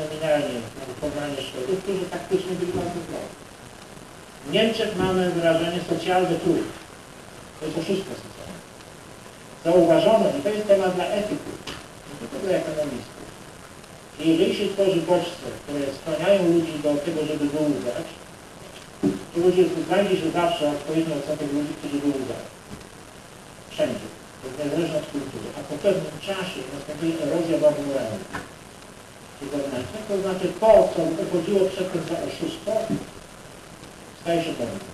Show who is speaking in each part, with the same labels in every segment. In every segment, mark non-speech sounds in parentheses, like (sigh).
Speaker 1: nominalnie na wykonanie Szwedów, którzy faktycznie byli bardzo zdrowi. W Niemczech mamy wyrażenie socjalny trud. To jest oszustwo socjalne. Zauważono, i to jest temat dla etyków, nie tylko dla ekonomistów, że jeżeli się tworzy bodźce, które skłaniają ludzi do tego, żeby wyłudzać, to ludzie znajdzie się zawsze odpowiedni odsetek ludzi, którzy wyłudzają. Wszędzie. To jest niezależne od kultury. A po pewnym czasie następuje erozja bazy moralnej. Wykonania. To znaczy to, co uchodziło przedtem za oszustwo, staje się dobrym.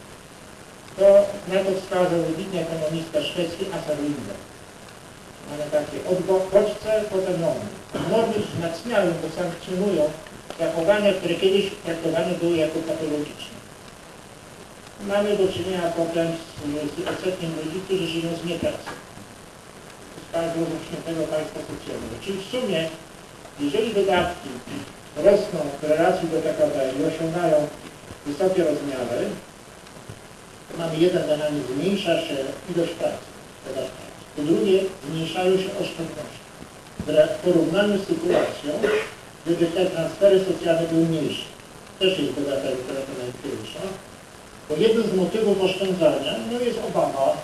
Speaker 1: To na to wskazał wybitny ekonomista szwedzki Asa Lindberg. Mamy takie odbodźce, potem normy. Normy wzmacniają, bo sankcjonują zachowania, które kiedyś traktowane były jako patologiczne. Mamy do czynienia potem z, z odsetkiem ludzi, którzy żyją z niepracy. Jest paragrafów świętego państwa socjalnego. Czyli w sumie, jeżeli wydatki rosną w relacji do PKB i osiągają wysokie rozmiary, to mamy jeden mechanizm, zmniejsza się ilość pracy. Po drugie, zmniejszają się oszczędności. W porównaniu z sytuacją, gdyby te transfery socjalne były mniejsze. Też jest debata literatura Najpierwsza. Bo jednym z motywów oszczędzania no jest obawa,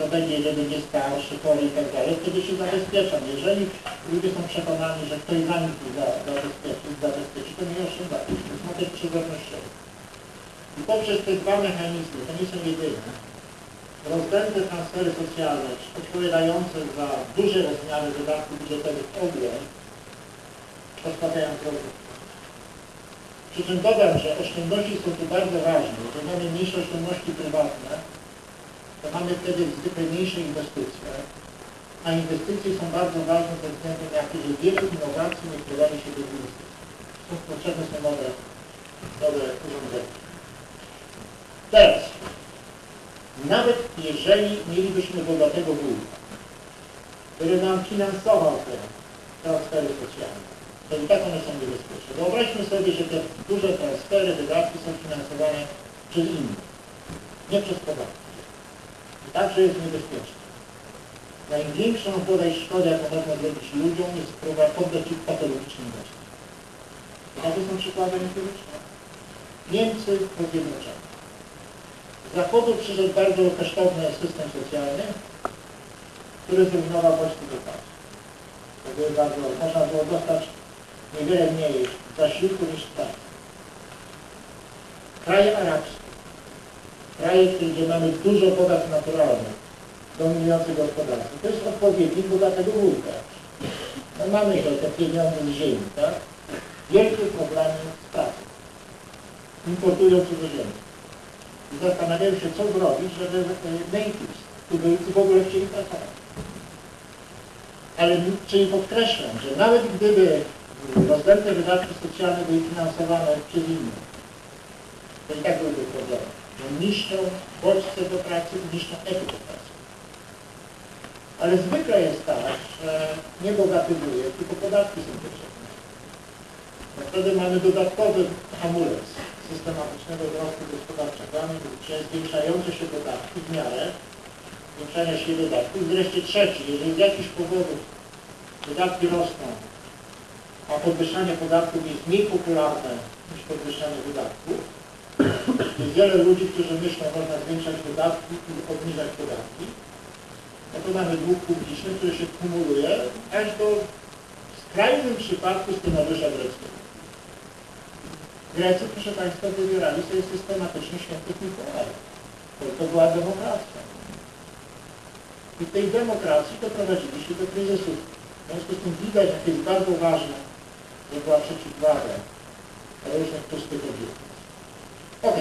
Speaker 1: co będzie, żeby nie starszy, chory i tak dalej, wtedy się zabezpieczam. Jeżeli ludzie są przekonani, że ktoś za nich za, zabezpieczy, zabezpieczy, to nie oszczędzają. To jest motyw przygodnościowy. I poprzez te dwa mechanizmy, to nie są jedyne, rozdęte transfery socjalne, odpowiadające za duże rozmiary wydatków budżetowych ogóle, pozbawiają produktów. Przy czym dodam, że oszczędności są tu bardzo ważne. Jeżeli mamy mniejsze oszczędności prywatne, mamy wtedy mniejsze inwestycje, a inwestycje są bardzo ważne ze względu na to, że wiele innowacji nie prowadzi się do inwestycji. Są potrzebne są nowe, nowe urządzenia. Teraz, nawet jeżeli mielibyśmy bogatego wójta, który nam finansował te transfery socjalne, to i tak one są niebezpieczne. Wyobraźmy sobie, że te duże transfery, wydatki są finansowane przez innych, nie przez podatki. I także jest niebezpieczne. Największą bodaj szkodę, jaką można zrobić ludziom, jest próba poddać ich patologicznym bodźcom. Jakie są przykłady empiryczne? Niemcy po zjednoczeniu. Z zachodu przyszedł bardzo kosztowny system socjalny, który zrównował do pracy. To były bardzo, można było dostać niewiele mniej zasiłku niż pracy. Kraje arabskie, kraje, gdzie mamy dużo podatków naturalnych, dominujących gospodarstw, to jest odpowiednik bogatego wujka. No mamy te, te pieniądze z ziemi, tak? Wielkie problemy z pracą. Importują cudzoziemców. I zastanawiają się, co zrobić, żeby e, natives, tubylcy w ogóle chcieli pracować. Ale czyli podkreślam, że nawet gdyby rozdęte wydatki socjalne były finansowane przez innych, to i tak byłby problem. Niszczą bodźce do pracy i niszczą etykę pracy. Ale zwykle jest tak, że nie bogatywuje, tylko podatki są potrzebne. No wtedy mamy dodatkowy hamulec systematycznego wzrostu gospodarczego, mianowicie zwiększające się podatki w miarę zwiększania się wydatków. I wreszcie trzeci, jeżeli z jakichś powodów wydatki rosną, a podwyższanie podatków jest mniej popularne niż podwyższanie wydatków, jest wiele ludzi, którzy myślą, że można zwiększać wydatki i obniżać podatki, no to mamy dług publiczny, który się kumuluje aż do w skrajnym przypadku scenariusza greckiego. Grecy, proszę Państwa, wybierali sobie systematycznie świętych Mikołajów. To, była demokracja. I tej demokracji doprowadzili się do kryzysu. W związku z tym widać, jak jest bardzo ważne, że była przeciwwaga różnych pustych obietnic. Ok,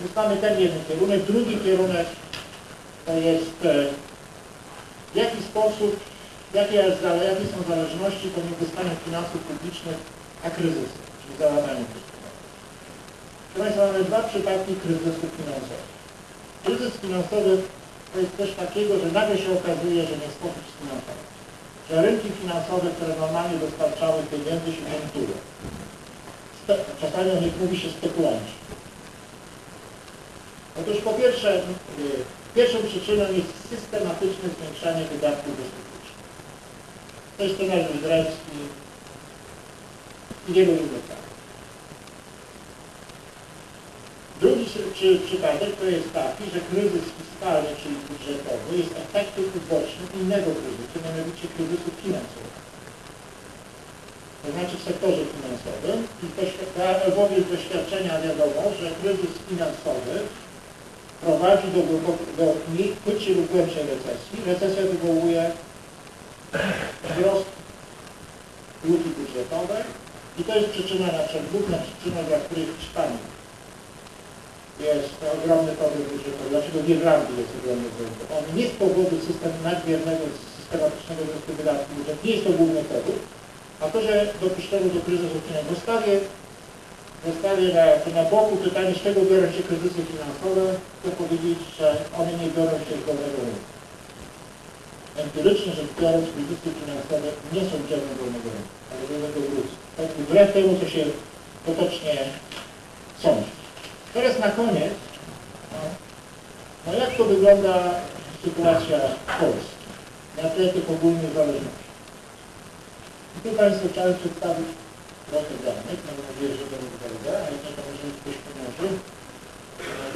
Speaker 1: więc mamy ten jeden kierunek. Drugi kierunek to jest e, w jaki sposób, jakie, jest, jakie są zależności pomiędzy stanem finansów publicznych a kryzysem, czyli załamaniem gospodarczym. Proszę Państwa, mamy dwa przypadki kryzysu finansowego. Kryzys finansowy to jest coś takiego, że nagle się okazuje, że nie sposób sfinansować. Że rynki finansowe, które normalnie dostarczały pieniędzy się montują. Czasami o nich mówi się spekulanci. Otóż po pierwsze, y, pierwszą przyczyną jest systematyczne zwiększanie wydatków bezpiecznych. To jest scenariusz grecki, i wielu innych krajów. Drugi przy, przy, przypadek to jest taki, że kryzys fiskalny, czyli budżetowy, jest efektem ubocznym innego kryzysu, mianowicie kryzysu finansowego. To znaczy w sektorze finansowym i doświ- na Lwowie z doświadczenia wiadomo, że kryzys finansowy prowadzi do, do płytszej lub głębszej recesji. Recesja wywołuje wzrost luki budżetowej i to jest przyczyna, na przykład główna przyczyna, dla której w Hiszpanii jest ogromny problem budżetowy. Dlaczego w Irlandii jest ogromny problem? On nie z powodu systemu nadmiernego, systematycznego wzrostu wydatków nie jest to główny powód, a to, że dopuszczono do kryzysu finansowego. Zostawię, zostawię na, na boku pytanie, z czego biorą się kryzysy finansowe, chcę powiedzieć, że one nie biorą się z wolnego rynku. Empirycznie rzecz biorąc, kryzysy finansowe nie są dziełem wolnego rynku, ale wolnego wrócenia. Tak, wbrew temu, co się potocznie sądzi. Teraz na koniec, no, no jak to wygląda sytuacja w Polsce na tle tych ogólnych zależności. I tu Państwu chciałem przedstawić trochę danych, mam nadzieję, że to nie dobrze, ale to może ktoś pomoże.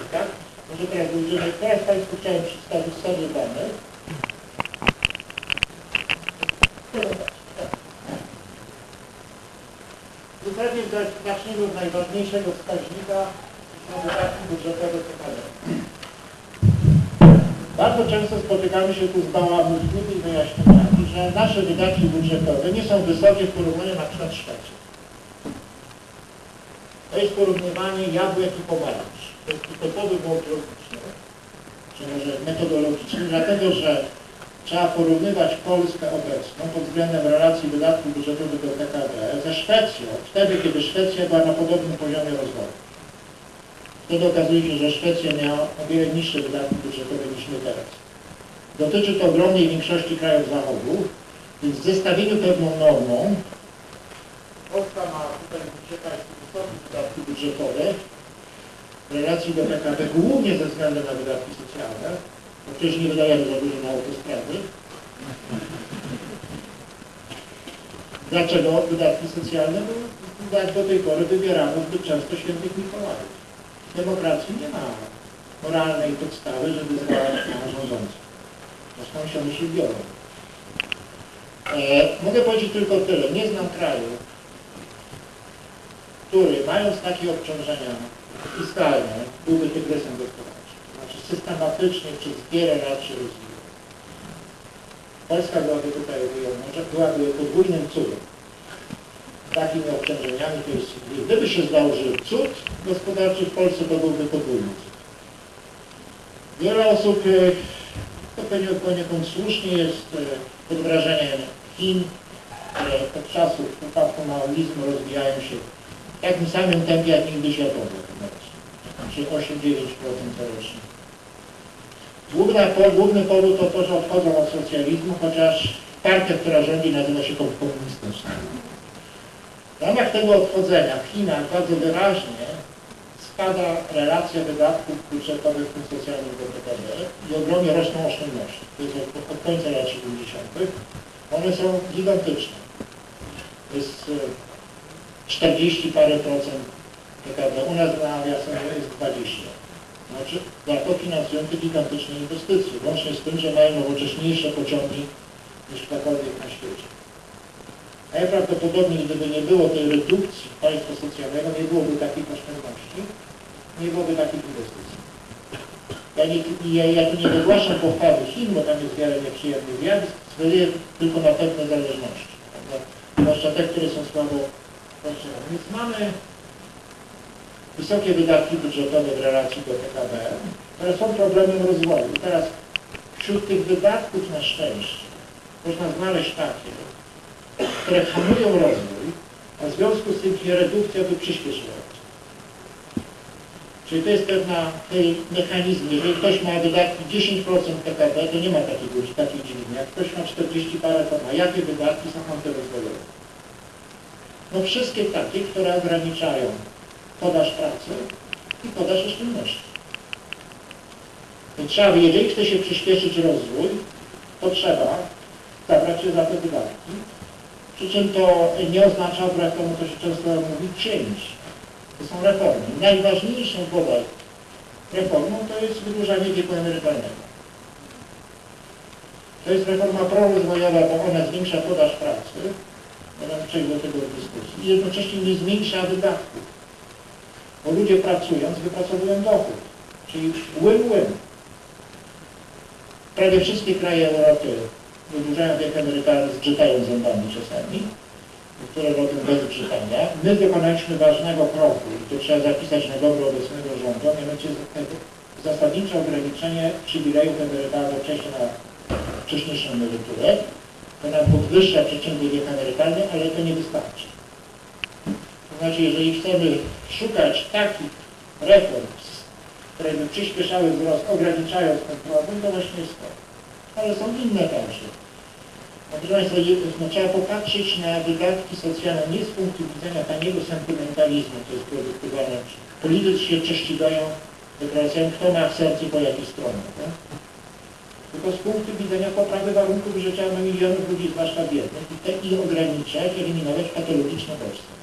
Speaker 1: E, Tak? Może teraz będziemy, teraz Państwu chciałem przedstawić serię danych. I pewnie zacznijmy od najważniejszego wskaźnika, to wydatki budżetowe PKB. Bardzo często spotykamy się tu z bałamutnymi wyjaśnieniami, że nasze wydatki budżetowe nie są wysokie w porównaniu na przykład z Szwecją. To jest porównywanie jabłek i pomarańcz. To jest typowy błąd logiczny, czy może metodologiczny, dlatego że trzeba porównywać Polskę obecną pod względem relacji wydatków budżetowych do PKB ze Szwecją, wtedy kiedy Szwecja była na podobnym poziomie rozwoju. Wtedy okazuje się, że Szwecja miała o wiele niższe wydatki budżetowe niż my teraz. Dotyczy to ogromnej większości krajów zachodu, więc w zestawieniu pewną normą Polska ma tutaj budżetach wydatki budżetowe w relacji do PKB, głównie ze względu na wydatki socjalne, bo przecież nie wydajemy za dużo na autostrady. Dlaczego wydatki socjalne? Bo jak do tej pory wybierano zbyt często świętych Mikołajów. W demokracji nie ma moralnej podstawy, żeby zwalać na rządzących. Zresztą się musi biorą. E, mogę powiedzieć tylko tyle. Nie znam kraju, który mając takie obciążenia fiskalne byłby tygrysem gospodarczym. Znaczy systematycznie przez wiele lat się rozwijał. Polska byłaby tutaj wyjątkiem, byłaby podwójnym cudem. Takimi obciążeniami to jest, gdyby się zdarzył cud gospodarczy w Polsce, to byłby podwójny cud. Wiele osób, e, to poniekąd słusznie jest e, pod wrażeniem Chin, które od czasów upadku maoizmu rozwijają się w takim samym tempie jak nigdy światowe, znaczy 8-9% rocznie. Główna, główny powód to to, że odchodzą od socjalizmu, chociaż partia, która rządzi, nazywa się komunistyczna. W ramach tego odchodzenia w Chinach bardzo wyraźnie spada relacja wydatków budżetowych w tym socjalnym do PKB i ogromnie rosną oszczędności. To jest od, od końca lat 70. One są gigantyczne. To jest e, 40 parę procent PKB. U nas nawiasem jest 20. Znaczy, za to finansują te gigantyczne inwestycje, łącznie z tym, że mają nowocześniejsze pociągi niż ktokolwiek na świecie. Najprawdopodobniej, gdyby nie było tej redukcji państwa socjalnego, nie byłoby takich oszczędności, nie byłoby takich inwestycji. Ja, nie, ja, ja tu nie wygłaszam pochwały Chin, bo tam jest wiele nieprzyjemnych zjawisk, tylko na pewne zależności, zwłaszcza te, które są słabo. Więc mamy wysokie wydatki budżetowe w relacji do PKB, które są problemem rozwoju. I teraz wśród tych wydatków na szczęście można znaleźć takie, które hamują rozwój, a w związku z tym redukcja by przyspieszyła. Czyli to jest pewna tej mechanizm. Jeżeli ktoś ma wydatki 10% PKB, to nie ma takiej, takiej dźwigni. Jak ktoś ma 40 parę, to ma. Jakie wydatki są antyrozwojowe? No wszystkie takie, które ograniczają podaż pracy i podaż oszczędności. Więc trzeba, jeżeli chce się przyspieszyć rozwój, to trzeba zabrać się za te wydatki, Przy czym to nie oznacza, wbrew temu to się często mówi, cięć. To są reformy. Najważniejszą bodaj reformą to jest wydłużanie wieku emerytalnego. To jest reforma prorozwojowa, bo ona zwiększa podaż pracy, przejdzie do tego dyskusji, i jednocześnie nie zmniejsza wydatków. Bo ludzie pracując wypracowują dochód, czyli win-win. Prawie wszystkie kraje Europy wydłużają wiek emerytalny, zgrzytają zębami czasami, które robią bez czytania. My dokonaliśmy ważnego kroku i to trzeba zapisać na dobro obecnego rządu, mianowicie zasadnicze ograniczenie przywilejów emerytalnych przejścia na wcześniejszą emeryturę. To nam podwyższa przeciętny wiek emerytalny, ale to nie wystarczy. To znaczy, jeżeli chcemy szukać takich reform, które by przyspieszały wzrost, ograniczając ten problem, to właśnie jest to. Ale są inne także. Proszę Państwa, no, trzeba popatrzeć na wydatki socjalne nie z punktu widzenia taniego sentymentalizmu, to jest produktowane. Politycy się prześcigają deklaracjami, kto ma w sercu po jakiej stronie. Tak? Tylko z punktu widzenia poprawy warunków życia na milionów ludzi, zwłaszcza biednych, i te i ograniczać, eliminować patologiczne bodźce.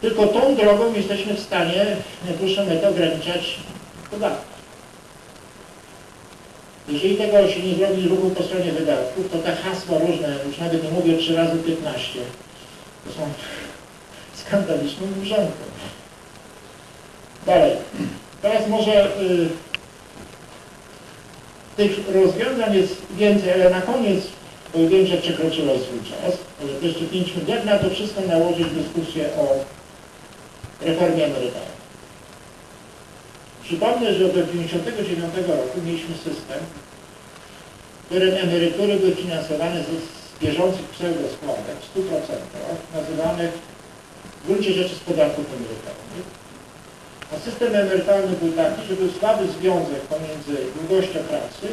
Speaker 1: Tylko tą drogą jesteśmy w stanie na dłuższą metę ograniczać podatki. Jeżeli tego się nie zrobi ruchu po stronie wydatków, to te hasła różne, już nawet nie mówię 3 razy 15, to są (laughs) skandaliczną urzędą. Dalej. Teraz może y, tych rozwiązań jest więcej, ale na koniec, wiem, że przekroczyłem swój czas, jeszcze 5 minut, jak na to wszystko nałożyć dyskusję o reformie emerytalnej. Przypomnę, że do 1999 roku mieliśmy system, w którym emerytury były finansowane z bieżących pseudoskładek w 100%, nazywanych w gruncie rzeczy z podatków emerytalnych. A system emerytalny był taki, że był słaby związek pomiędzy długością pracy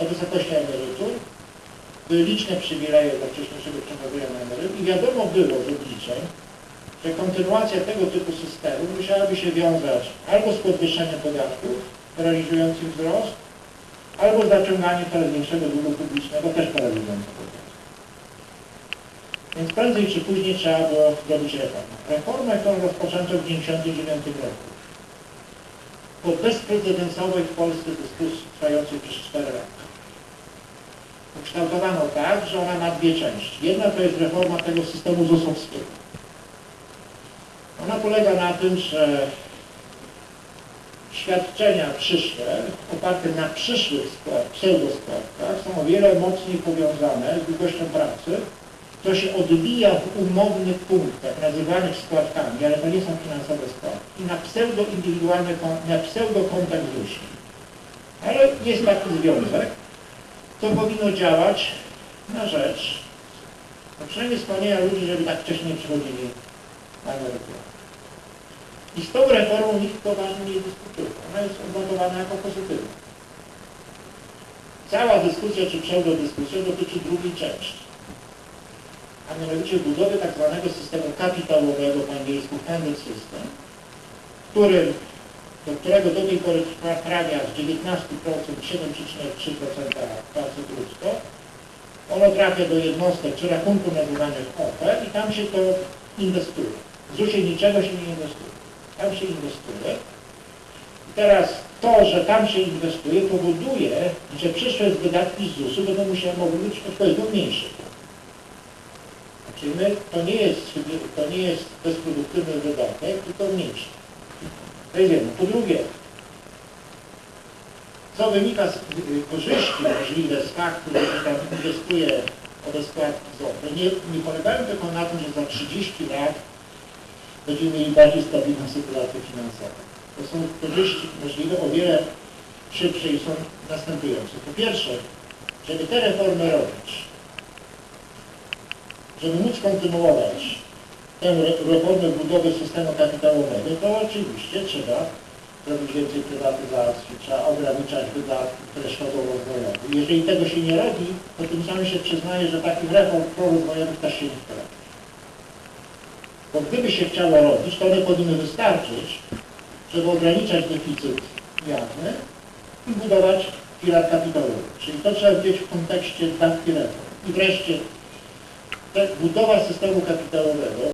Speaker 1: a wysokością emerytur. Były liczne przywileje dla wcześniejszego przechodzenia na emerytur i wiadomo było z obliczeń, że kontynuacja tego typu systemu musiałaby się wiązać albo z podwyższeniem podatków realizującym wzrost, albo z zaciąganiem coraz większego długu publicznego, też paralizującego wzrost. Więc prędzej czy później trzeba było zrobić reformę. Reformę, którą rozpoczęto w 1999 roku. Po bezprecedensowej w Polsce dyskusji trwającej przez 4 lata. Ukształtowano tak, że ona ma dwie części. Jedna to jest reforma tego systemu ZUS-owskiego. Ona polega na tym, że świadczenia przyszłe, oparte na przyszłych skład, pseudoskładkach, są o wiele mocniej powiązane z długością pracy. To się odbija w umownych punktach, nazywanych składkami, ale to nie są finansowe składki, na pseudo-indywidualne, na pseudo-kontach ZUS. Ale jest taki związek, to powinno działać na rzecz, no przynajmniej skłaniania ludzi, żeby tak wcześniej nie przychodzili na emeryturę. I z tą reformą nikt poważnie nie dyskutuje. Ona jest odnotowana jako pozytywna. Cała dyskusja, czy pseudodyskusja dotyczy drugiej części. A mianowicie budowy tak zwanego systemu kapitałowego, po angielsku handed system, który, do którego do tej pory trafia z 19% 7,3% pracy brutto. Ono trafia do jednostek czy rachunku nazywanych OFE i tam się to inwestuje. W ZUS-ie niczego się nie inwestuje. Tam się inwestuje. I teraz to, że tam się inwestuje, powoduje, że przyszłe wydatki z ZUS-u będą musiały być odpowiednio mniejsze. My, to nie jest, to nie jest bezproduktywny wydatek, tylko mniejszy. To jest jedno. Po drugie, co wynika z y, korzyści możliwe z faktu, że tam inwestuje te składki z OFE, nie, nie polegają tylko na tym, że za 30 lat będziemy mieli bardziej stabilną sytuację finansową. To są korzyści możliwe o wiele szybsze i są następujące. Po pierwsze, żeby te reformy robić, żeby móc kontynuować tę re- reformę budowy systemu kapitałowego, to oczywiście trzeba zrobić więcej prywatyzacji, trzeba ograniczać wydatki, rozwojowi. Jeżeli tego się nie robi, to tym samym się przyznaje, że takich reform prorozwojowych też się nie robić. Bo gdyby się chciało robić, to one powinny wystarczyć, żeby ograniczać deficyt jawny i budować filar kapitałowy. Czyli to trzeba widzieć w kontekście dawki reform. I wreszcie budowa systemu kapitałowego